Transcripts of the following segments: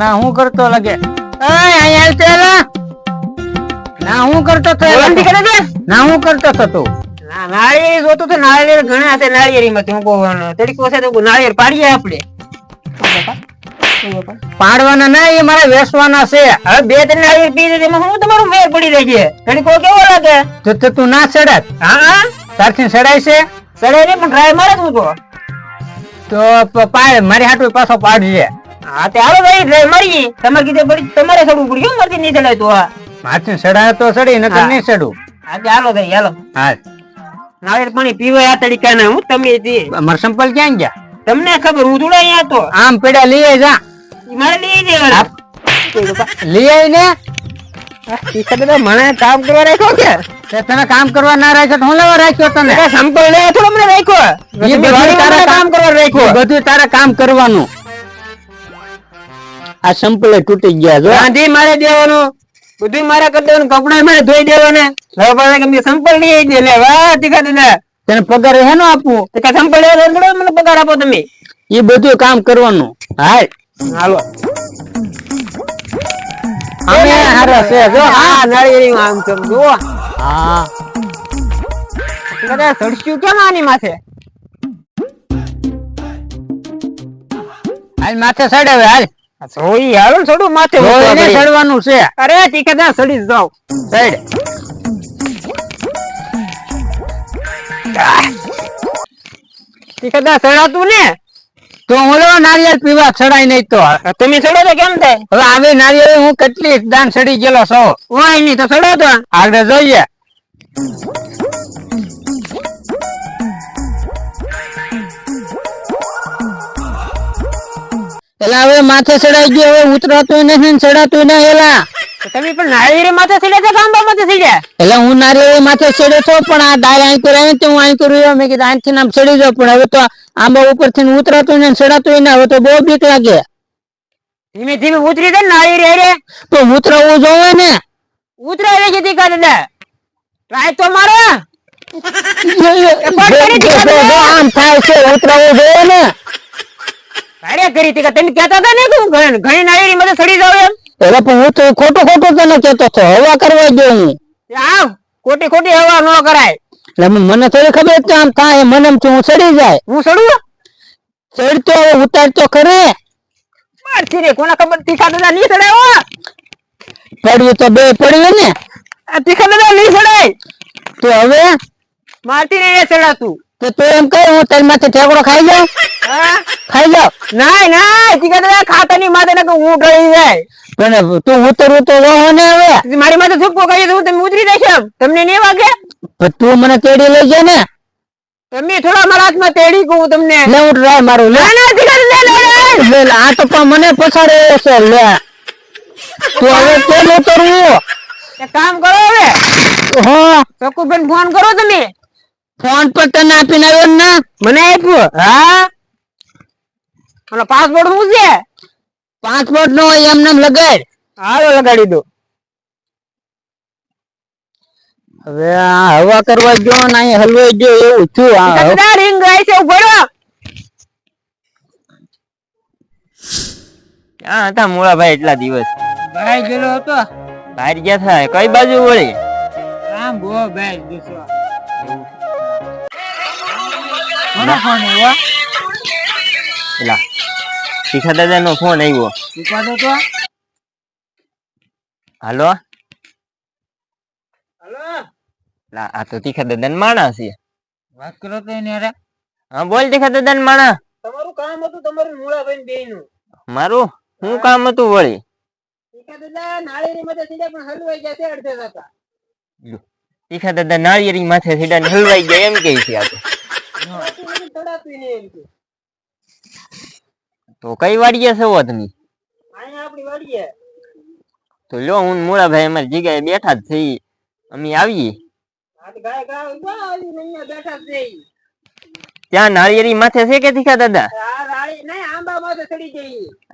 ના હું કરતો લાગે. ના હું કરતો તો? ના હું કરતો તો તું. નાળિયેરી જોતું તો નાળિયેર ઘણા હતા નાળિયેરીમાં હું કહું તરીકો છે તો નાળિયેર પાડીએ આપણે. પાડવાના ના એ મારા વેસવાના છે. હવે બે ત્રણ નાળિયેર પી દીધી એમાં હું તમારું મેળ પડી રહી છે? તરીકો કેવો લાગે? તો તો તું ના ચડાત હા તારથી ચડાય છે? સડાય ને પણ ટ્રાય મારે તું તો તો પાડ મારી હાટુ પાછો પાડજે. હા તે હાલો ભાઈ મારી તમારે કીધે પડી તમારે ચડવું પડ્યું મારથી નહીં ચડાય તો હા? માથે ચડાય તો સડી નકર. નહીં સડું હા તે હાલો ભાઈ હાલો. હા. નાળિયેર પાણી પીવા આ તરીકા ના હું તમે તે મારા સંપલ ક્યાં ગયા? તમને ખબર હું થોડા અહીંયા તો. આમ પેડા લઈ જા. મારે લઈ જવાના લઈ આય ને. મને કામ કરવા રાખ્યો કે? તને કામ કરવા ના રાખ્યો તો હું લેવા રાખ્યો તને? સંપલ લે થોડો મને રાખ્યો. બધું તારા કામ કરવા રાખ્યો. બધું તારે કામ કરવાનું. આ સંપલે તૂટી ગયા જો. ગાંધી મારે દેવાનું. બધું મારે કરી દેવાનું કપડા મારે ધોઈ દેવાના. પાછા કે સંપલ લઈ આવી દે લે વાહ તીખા દાદા તને પગાર હેનો આપવું? તે કા સંપલ થોડો મને પગાર આપો તમે. એ બધું કામ કરવાનું. હાલ. હાલો. અમે હારા છે જો. હા નાળિયેરી આમ તેમ જો હા. બધા સડસ્યું કેમ આની માથે? હાલ માથે સડાવે હાલ. સોઈ હાલો છોડું માથે ઉતરવા ચડવાનું છે. અરે દાદા સડી જ જાઓ ચડ. દાદા સડાતું ને? તો હું લેવા નારિયેળ પીવા ચડાય નહીં તો. તમે સડો તો કેમ થાય હવે આવી નારિયેળ હું કેટલી દાન ચડી ગયેલો છો. ઓય નહીં તો સડો તો. આગળ જોઈએ. એલા હવે માથે ચડાઈ ગયો હવે ઉતરાતું નથી ને ચડાતું નહીં એલા તમે પણ નાળિયેરી માથે ચડ્યા છે કાંબા માથે ચડ્યા? એટલે હું નારિયેળ માથે ચડ્યો છો પણ આ ડાળ અહીં કર્યા તો હું અહીં કર્યું મેં કીધું અહીંથી આમ ચડી જાઉં પણ હવે તો આંબા ઉપરથી ઉતરાતું ને ચડાતું ને હવે તો બહુ બીક લાગે. ધીમે ધીમે ઉતરી દે ને નાળિયેરી રે તો ઉતરાવું જોવે ને. ઉતરાય રહી છે કરે દાદા ટ્રાય તો મારો. આમ થાય છે ઉતરાવું જોવે ને. અરે કરી તીખા તમે કહેતા હતા ને કે હું ઘણી નાળીની મદદ સડી જાવ એમ? એટલે પણ હું તો ખોટું ખોટું તને કહેતો હતો. હવા કરવા દો હું. આવ ખોટી ખોટી હવા ન કરાય. એટલે મને થોડી ખબર છે આમ થાય મને એમ હું સડી જાય. હું સડું ચડતો ઉતારતો ખરે. મારથી રે કોના ખબર? તીખા દાદા નહીં સડાય પડ્યું તો બે પડ્યું ને. આ તીખા દાદા નહીં સડાય તો હવે? મારથી નહીં સડાતું તો તું એમ કહે હું તારી માથે ઠેકડો ખાઈ જાઉં. હા? ખાઈ લો. નાય ના ચિકન ખાતાની માથે ને હું રહી જાય. પણ તું ઉતરવું તો રહો ને હવે. મારી માથે થૂપકો કહીએ તો હું તમે ઉતરી દેશો તમને નહીં વાગે? તું મને તેડી લઈ જા ને. તમે થોડા મારા હાથમાં તેડી કહું તમને. લે હું ટ્રાય મારું લે. ના ચિકન લે લે લે. આ તો પણ મને પછાડે છે લે. તું હવે કેમ ઉતરવું? કામ કરો હવે. હા. શકુરભાઈ ફોન કરો તમે. ફોન પર તને આપીને આવ્યો ને ના? મને આપ્યો? હા? અને પાસપોર્ટ છે? પાસપોર્ટ નો હોય એમને એમ લગાડ. હાલો લગાડી દો. હવે આ હવા કરવા જો ને અહીં હલવાઈ ગયો એવું છું આ રિંગ આવી છે ઊભો ક્યાં હતા મોળાભાઈ એટલા દિવસ? ભાઈ ગયેલો હતો. બહાર ગયા થાય કઈ બાજુ વળી? આમ બહુ ભાઈ દીસો કોનો ફોન આવ્યો? એલા. શીખા દાદા નો ફોન આવ્યો. ઉપાડો તો હાલો? હાલો? લા આ તો તીખા દાદા માણસ છે. વાત કરો તો એને અરે હા બોલ તીખા દાદા માણા. તમારું કામ હતું તમારું મૂળાભાઈ બે નું મારું શું કામ હતું વળી? દાદા નાળિયેરી માથે સીધા પણ હલવાઈ ગયા છે અડધે જતા તીખા દાદા નાળિયેરી માથે સીધા હલવાઈ ગયા એમ કે છે આ તો. ચડાતું નહીં એમ કે તો કઈ વાડીએ છો તમે આપણી વાડીએ. તો લ્યો હું મોળાભાઈ અમારી જગ્યાએ બેઠા જ થઈ અમે આવીએ. ત્યાં નાળિયેરી માથે છે કે તીખા દાદા?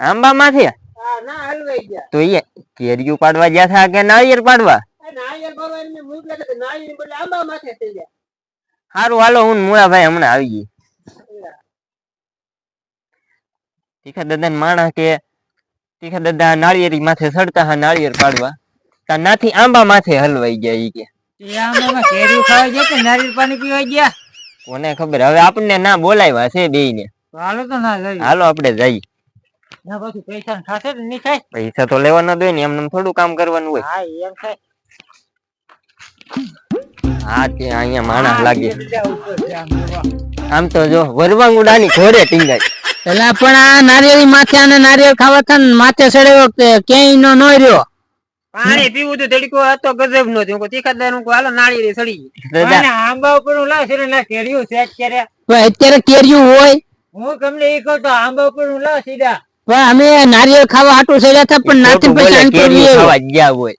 આંબા માથે તો એ કેરીયું પાડવા ગયા હતા કે નાળિયેર પાડવા? સારું હાલો હું મોળાભાઈ હમણાં આવીએ. તીખા દાદા માણસ કે તીખા દાદા નાળિયેરી માથે સડતા હા નાળિયેર પાડવા. તા નાથી આંબા માથે હલવાઈ ગયા ઈ કે. એ આમાં ખાવા ગયા કે નારિયેળ પાણી પીવા ગયા? કોને ખબર? હવે આપણને ના બોલાવ્યા છે બે ને હાલો તો ના જઈએ. હાલો આપણે જઈએ. ના પછી પૈસા ને નહીં તો લેવાના દે હોય ને એમને થોડું કામ કરવાનું હોય. હા એમ થાય. હા તે અહીંયા માણસ લાગે. આમ તો જો વરવાંગુડાની ઘોડે ટીંગાય. એટલે પણ આ નારિયેળી માથે અને નારિયેળ ખાવા થાય માથે ચડે વખતે ક્યાંય નો નો રહ્યો? પાણી પીવું તો તડકો હતો ગજબ નો થયો. તીખાદાર હું હાલો નાળિયેરી સડી પણ આંબા ઉપર હું લાવ છે ને કેરીઓ સેટ કર્યા અત્યારે કેરીયું હોય? હું તમને એ કહું તો આંબા ઉપર હું લાવ સીધા પણ અમે નારિયેળ ખાવા હાટું સડ્યા હતા પણ નાથી પછી આન ખાવા ગયા હોય.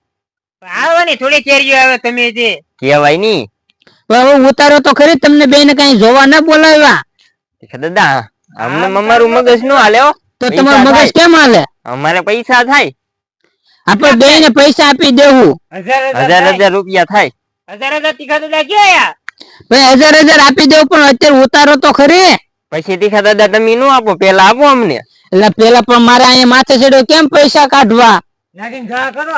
આવવાની થોડી કેરીઓ આવે તમે જે. કહેવાયની હવે ઉતારો તો ખરી તમને બેને કઈ જોવા ના બોલાવ્યા. દાદા અમને અમારું મગજ નો હાલે તો તમારું મગજ કેમ હાલે? અમારે પૈસા થાય. આપણે બેને પૈસા આપી દેવું. હજાર હજાર રૂપિયા થાય. હજાર હજાર તીખા દાદા ક્યાં ભાઈ હજાર હજાર આપી દેવું પણ અત્યારે ઉતારો તો ખરી. પછી તીખા દાદા તમે નો આપો પેલા આપો અમને. એટલે પેલા પણ મારે અહીંયા માથે ચડ્યો કેમ પૈસા કાઢવા? નાખીને ઘા કરો.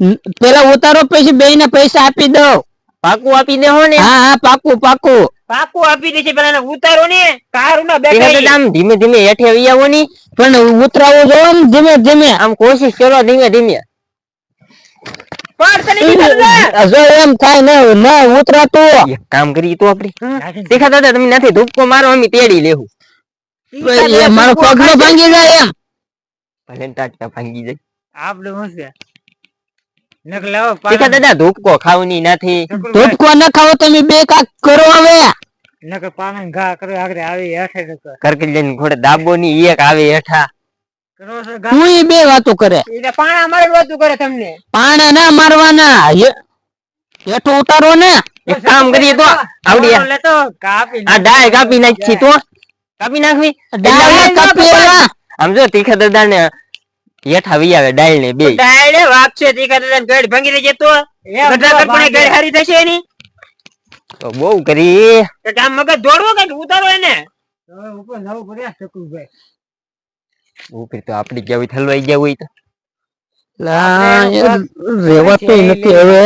ન- પેલા ઉતારો પછી બેને પૈસા આપી દઉં. પાકું આપી દેવો ને. હા હા પાકું પાકું. પાકું આપી દેશે પેલા એને ઉતારો ને કાર ના બેઠા આમ ધીમે ધીમે હેઠે આવી આવો ની પણ ઉતરાવું જો આમ ધીમે ધીમે. આમ કોશિશ કરો ધીમે ધીમે. પાડ તને તીખા દાદા જો એમ થાય ને ન ઉતરાતું. કામ કરીએ તો આપણે. તીખા દાદા તમે નથી ધૂપકો મારો અમે તેડી લેવું મારો પગ નો ભાંગી જાય એમ. ભલે ટાટકા ભાંગી જાય. આપડે શું છે? નક લાવો દાદા ધૂપકો ખાવની નથી. ધૂપકો ન ખાવ તમે બે કાક કરો હવે. નક પાણી ઘા કરે આગળ આવી હેઠે નકર. કરકરી લઈને ઘોડે દાબો ની એક આવે હેઠા. તું છો ઘા? હું ઈ બે વાતો કરે. એટલે પાણા મારે વાતો કરે તમને. પાણા ના મારવાના. હેઠો ઉતારો ને. એક કામ કરીએ તો આવડી પાણો લેતો કાપી આ ડાય કાપી નાખી તો. કાપી નાખવી? ડાય કાપી એલા. આમ જો તીખા દાદા ને હેઠા વી આવે ડાયલ ને બે. ડાયલ વાપ છે તીખા દાદા ગઢ ભાંગી રહી તો ગઢા કરપણે ગઢ હારી થશે એની. તો બહુ કરી. કે કામ મગજ દોડવો કે ઉતારો એને? ઉપર નવું પડ્યા શકુભાઈ ઉપર તો આપડી ગયા હોય થલવાઈ ગયા હોય તો. લા, યાર, નથી હવે.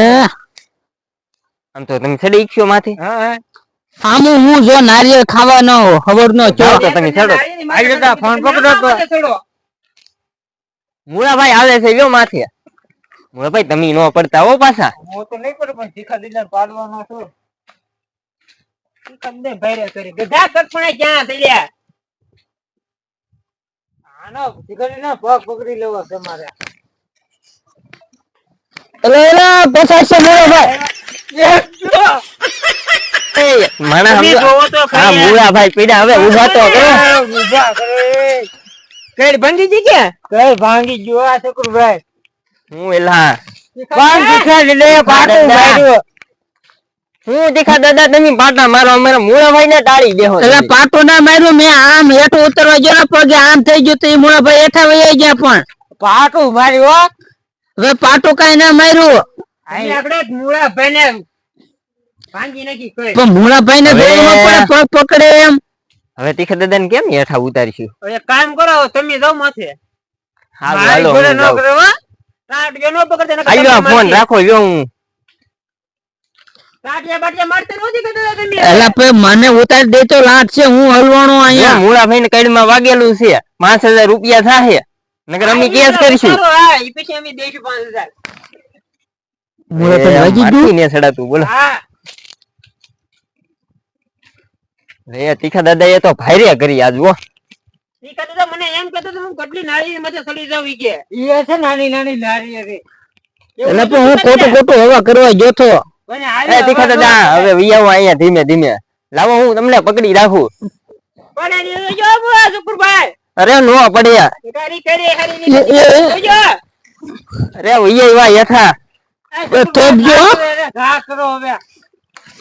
આમ તો તમે ચડી ગયો માથે. હા આમ હું જો નારિયેળ ખાવાનો ખબર નો તો તમે ચડો. આજો તા ફોન પકડો તો. મુળાભાઈ આવે છે જો માથે. મુળાભાઈ તમે નો પડતા હો પાછા. હું તો નહીં પડું પણ શીખા દીદાર પાડવાનો છું. દીદાર ભાઈરે કરી. ગધા કરપણે ક્યાં થઈ ગયા? આનો દીદાર પગ પકડી લેવો છે મારે. એલા પચાસો મેળો ભાઈ. હા પીડા હવે ઊભા તો કરે. ભાંગી કે? કઈ ભાંગી ગયો. આ શકુરભાઈ હું એલા. પાટું. હું દેખા દાદા તમે પાટા મારો અમારા મુળાભાઈ ને ટાળી દેહો એટલે પાટો ના માર્યો મેં આમ હેઠો ઉતરવા ગયો પગે આમ થઈ ગયું તો એ મોડા હેઠા વહી ગયા પણ. પાટો માર્યો હવે પાટો કઈ ના માર્યું. આપણે ને ભાંગી નાખી પણ મોડા ને દોડવા પડે પગ પકડે એમ. હવે તીખા દાદા ને કેમ હેઠા ઉતારીશું? હવે કામ કરો તમે જાઓ માથે. હાલો, હાલો, ન જાઉં. કરો હો. ન પકડતા નકર આલ્યો ફોન રાખો જો હું ટાટિયા બાટિયા મારતા નહોતી કહેતા તમે એટલે પછી મને ઉતારી છે હું હલવાનો અહીંયા. વાગેલું છે. પાંચ હજાર રૂપિયા અમે કેસ કરીશું. ગયું તીખા દાદા એ તો ભાઈરે કરી આજ કહેતા મને એમ હું કેટલી નાળી સડી જાઉં કે. ઈ છે નાની નાની નાળી એટલે હું ખોટું ખોટું હવા કરવા જોતો એ તીખા દાદા હવે વિયાવો અહીંયા ધીમે ધીમે. લાવો હું તમને પકડી રાખું. અરે નો પડ્યા. અરે વિયા યથા એ થોભજો, હો. ઘા કરો હવે.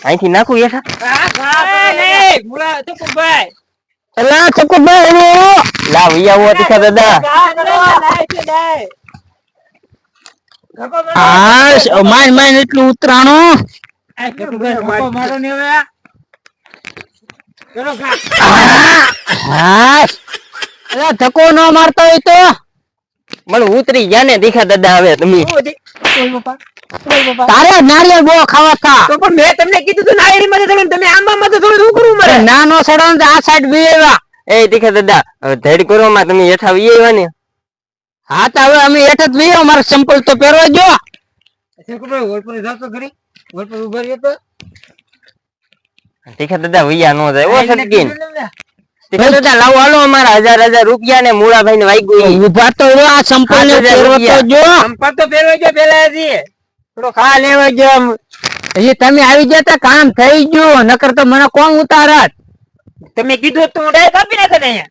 અહીંથી નાખું યથા એટલે ચકુભાઈ. લા. વિયાવો તીખા દાદા માન માન એટલું ઉતરાણું. મારો ને હવે. હા ધક્કો ન મારતો હોય તો? મને ઉતરી ગયા ને દીખા દાદા હવે તમે. બોલ બાપા બોલ તારે નારિયેળ બહુ ખાવા તો પણ મેં તમને કીધું તું નાયરી માં તમે તમે આંબા માં તો થોડું મારે. નાનો સડો આ સાઈડ બી એવા એ દીખા દાદા ધડ કરો માં તમે હેઠા વી આવ્યા ને. હા તો હવે અમે હેઠ જ બી અમારે સંપલ તો પહેરવા જો શંકરભાઈ હોલ પર જાતો ખરી? હોલ પર ઊભા રહ્યો તો દીખા દાદા વૈયા નો જાય ઓ સટકીન કીધું દાદા લાવો હાલો અમારા હજાર હજાર રૂપિયા ને મૂળાભાઈ ને વાગ્યું ઊભા તો રહ્યો આ સંપલ ને તો જો સંપર્ક તો પહેરવા જો પેલા હજી. થોડો ખા લેવા જો હજી તમે આવી જતા કામ થઈ ગયું નકર તો મને કોણ ઉતારત? તમે કીધું તું હું ડાયરેક્ટ આપી નાખત અહીંયા.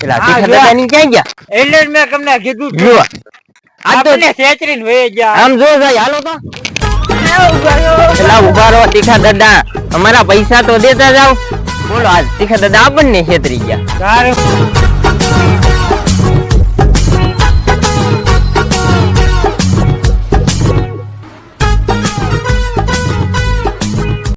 પેલા જો. ક્યાં ગયા? એટલે જ મેં તમને કીધું તો. આપણને ગયા. આમ જો ભાઈ હાલો તો. પેલા ઊભા રહો તીખા દાદા. અમારા પૈસા તો દેતા જાવ બોલો આજ તીખા દાદા આપણને છેતરી ગયા. તારે